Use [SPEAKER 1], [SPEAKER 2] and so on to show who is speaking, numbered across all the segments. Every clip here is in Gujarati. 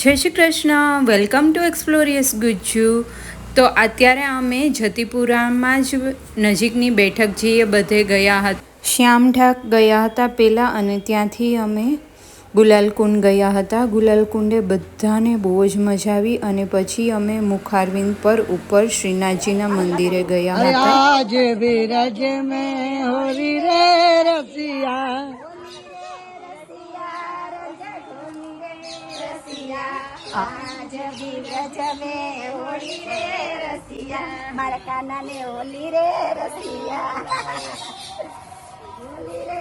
[SPEAKER 1] જય Shri Krishna. Welcome to Explorious Gujju. તો અત્યારે અમે જતીપુરામાં જ નજીકની બેઠક જઈએ બધે ગયા હતા શ્યામઠાક ગયા હતા પહેલાં અને ત્યાંથી અમે ગુલાલકુંડ ગયા હતા. ગુલાલકુંડે બધાને બહુ જ મજા આવી અને પછી અમે મુખારવિંદ પર ઉપર શ્રીનાથજીના મંદિરે ગયા હતા.
[SPEAKER 2] મારા કાના ને હોલી રે રસિયા હોલી રે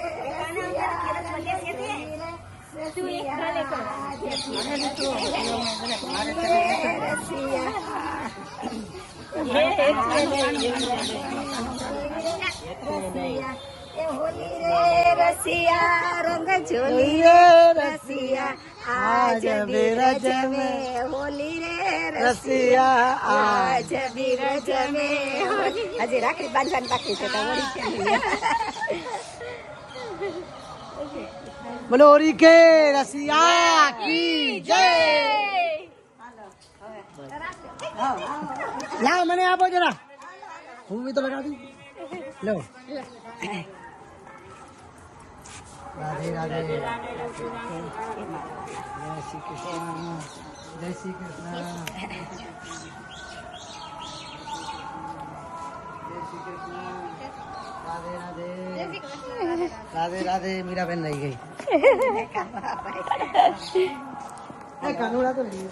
[SPEAKER 2] હોલી રે રસિયા રંગ
[SPEAKER 3] ઝોલીએ
[SPEAKER 2] રસિયા આજ બીરજ મે હોલી રે
[SPEAKER 3] રસિયા
[SPEAKER 2] આજ બીરજ મે હજી રાખડી બાંધવાની બાકી છે તો ઓડી
[SPEAKER 3] મનોરી કે રસિયા કી જય લા મને આપો જરા હું બી તો લગાવી લો રાધે રાધે જય શ્રી કૃષ્ણ જય શ્રી કૃષ્ણ જય શ્રી કૃષ્ણ રાધે રાધે રાધે રાધે મીરાબેન રહી ગઈ એ કાનુડા તો લઈ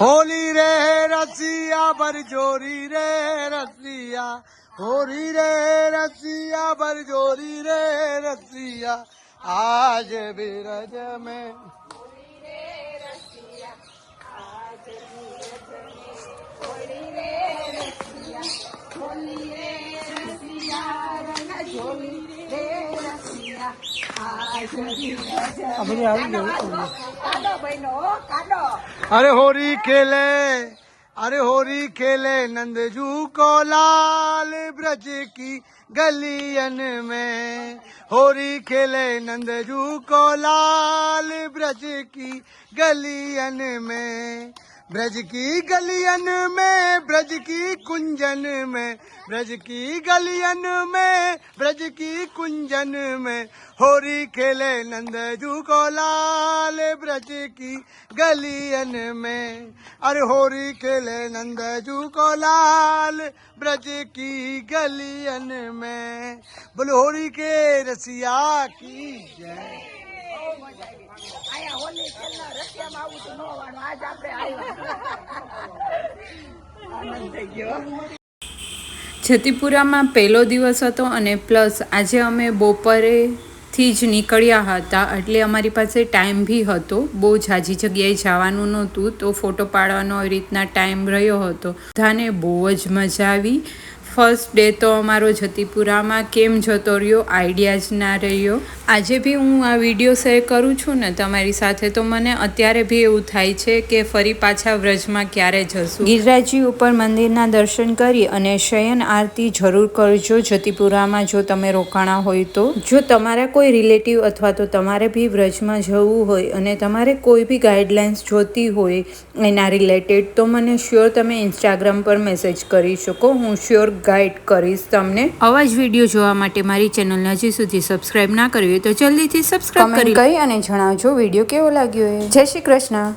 [SPEAKER 2] હોલી રે રસિયા બરજોરી રે રસિયા હોરી રે રસિયા બરજોરી રે રસિયા આજ બિરજ મેં
[SPEAKER 3] अरे होरी खेले, अरे होरी खेले, नंदजू को लाल ब्रज की गलियन में। होरी खेले, नंदजू को लाल ब्रज की गलियन में। ब्रज की गलियन में, ब्रज की कुंजन में, ब्रज की गलियन में, ब्रज की कुंजन में। होरी खेले नंदजू को लाल, ब्रज की गलियन में। अरे होरी खेले नंदजू को लाल, ब्रज की गलियन में। बोले होरी के रसिया की जय।
[SPEAKER 1] જતીપુરામાં પહેલો દિવસ હતો અને પ્લસ આજે અમે બપોરેથી જ નીકળ્યા હતા, એટલે અમારી પાસે ટાઈમ બી હતો. બહુ ઝાઝી જગ્યાએ જવાનું નહોતું, તો ફોટો પાડવાનો એ રીતના ટાઈમ રહ્યો હતો. બધાને બહુ જ મજા આવી. ફર્સ્ટ ડે તો અમારો જતીપુરામાં કેમ જતો રહ્યો, આઈડિયા જ ના રહ્યો. આજે બી હું આ વીડિયો શેર કરું છું ને તમારી સાથે તો મને અત્યારે બી એવું થાય છે કે ફરી પાછા વ્રજમાં ક્યારે જશું. ગિરિરાજી ઉપર મંદિરના દર્શન કરી અને શયન આરતી જરૂર કરજો જતીપુરામાં જો તમે રોકાણા હોય તો. જો તમારા કોઈ રિલેટિવ અથવા તો તમારે બી વ્રજમાં જવું હોય અને તમારે કોઈ બી ગાઈડલાઇન્સ જોતી હોય એના રિલેટેડ તો મને શ્યોર તમે ઇન્સ્ટાગ્રામ પર મેસેજ કરી શકો. હું શ્યોર ગાઈડ કરીશ તમને. આવા જ વીડિયો જોવા માટે મારી ચેનલને હજી સુધી સબસ્ક્રાઇબ ના કરી હોય તો જલ્દીથી સબસ્ક્રાઈબ કરી કહી અને જણાવજો વીડિયો કેવો લાગ્યો જય શ્રી કૃષ્ણ.